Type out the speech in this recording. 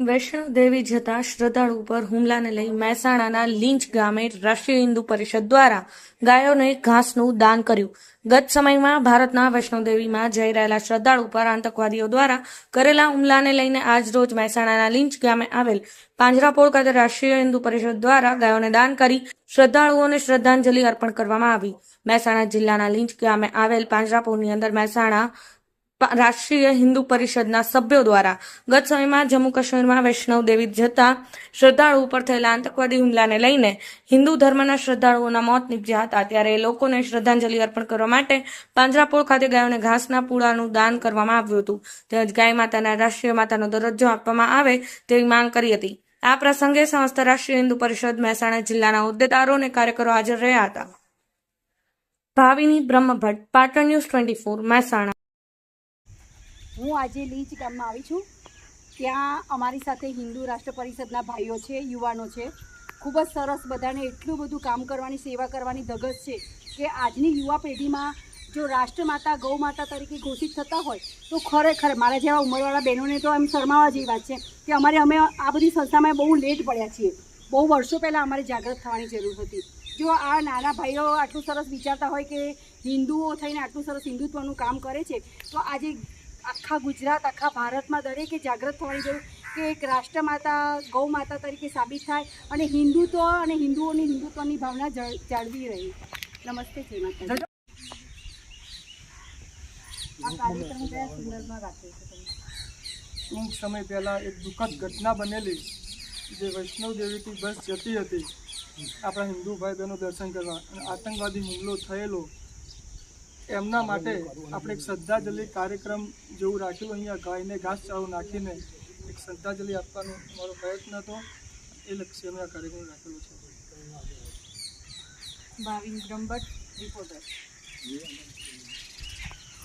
વૈષ્ણવ દેવી જતા શ્રદ્ધાળુ પર હુમલાને લઈ મહેસાણાના લીંચ ગામે રાષ્ટ્રીય હિન્દુ પરિષદ દ્વારા ગાયોને ઘાસનું દાન કર્યું. ગત સમયમાં ભારતના વૈષ્ણવદેવીમાં જઈ રહેલા શ્રદ્ધાળુ પર આતંકવાદીઓ દ્વારા કરેલા હુમલાને લઈને આજરોજ મહેસાણાના લીંચ ગામે આવેલ પાંજરાપોળ ખાતે રાષ્ટ્રીય હિન્દુ પરિષદ દ્વારા ગાયોને દાન કરી શ્રદ્ધાળુઓને શ્રદ્ધાંજલિ અર્પણ કરવામાં આવી. મહેસાણા જિલ્લાના લીંચ ગામે આવેલ પાંજરાપોળની અંદર મહેસાણા રાષ્ટ્રીય હિન્દુ પરિષદના સભ્યો દ્વારા ગત સમયમાં જમ્મુ કાશ્મીરમાં વૈષ્ણવ દેવી જતા શ્રદ્ધાળુ ઉપર થયેલા આતંકવાદી હુમલાને લઈને હિન્દુ ધર્મના શ્રદ્ધાળુઓના મોત નીપજ્યા હતા. ત્યારે એ લોકોને શ્રદ્ધાંજલિ અર્પણ કરવા માટે પાંજરાપોળ ખાતે ગાયોને ઘાસના પૂળાનું દાન કરવામાં આવ્યું હતું. તેમજ ગાય માતાના રાષ્ટ્રીય માતાનો દરજ્જો આપવામાં આવે તેવી માંગ કરી હતી. આ પ્રસંગે સમસ્ત રાષ્ટ્રીય હિન્દુ પરિષદ મહેસાણા જિલ્લાના હોદ્દેદારો અને કાર્યકરો હાજર રહ્યા હતા. Bhavini Brahmbhatt, Patan news twenty four, Mehsana. હું આજે લીંચ ગામમાં આવી છું. ત્યાં અમારી સાથે હિન્દુ રાષ્ટ્ર પરિષદના ભાઈઓ છે, યુવાનો છે. ખૂબ જ સરસ બધાને એટલું બધું કામ કરવાની, સેવા કરવાની ધગસ છે કે આજની યુવા પેઢીમાં જો રાષ્ટ્રમાતા ગૌ માતા તરીકે ઘોષિત થતા હોય, તો ખરેખર મારા જેવા ઉંમરવાળા બહેનોને તો એમ શરમાવા જેવી વાત છે કે અમારે અમે આ બધી સંસ્થામાં બહુ લેટ પડ્યા છીએ. બહુ વર્ષો પહેલાં અમારે જાગૃત થવાની જરૂર હતી. જો આ નાના ભાઈઓ આટલું સરસ વિચારતા હોય કે હિન્દુઓ થઈને આટલું સરસ હિન્દુત્વનું કામ કરે છે, તો આજે આખા ગુજરાત, આખા ભારતમાં દરેકે જાગૃત થવાની જરૂર કે એક રાષ્ટ્રમાતા ગૌ માતા તરીકે સાબિત થાય અને હિન્દુત્વ અને હિન્દુઓની હિન્દુત્વની ભાવના જળ- જાળવી રહી. નમસ્તે શ્રી માતા આ કાર્યક્રમ કયા છે તમે? ટૂંક સમય પહેલાં એક દુઃખદ ઘટના બનેલી, જે વૈષ્ણવ દેવીથી બસ જતી હતી. આપણા હિન્દુ ભાઈ બહેનો દર્શન કરવા, અને આતંકવાદી હુમલો થયેલો. એમના માટે આપણે એક શ્રદ્ધાંજલિ કાર્યક્રમ જેવું રાખ્યું. અહીંયા ગાયને ઘાસચારો નાખીને એક શ્રદ્ધાંજલિ આપવાનો મારો પ્રયત્ન હતો. એ લક્ષ્ય અમે આ કાર્યક્રમ રાખેલો છે. ભાવિન બ્રહ્મભટ્ટ, રિપોર્ટર.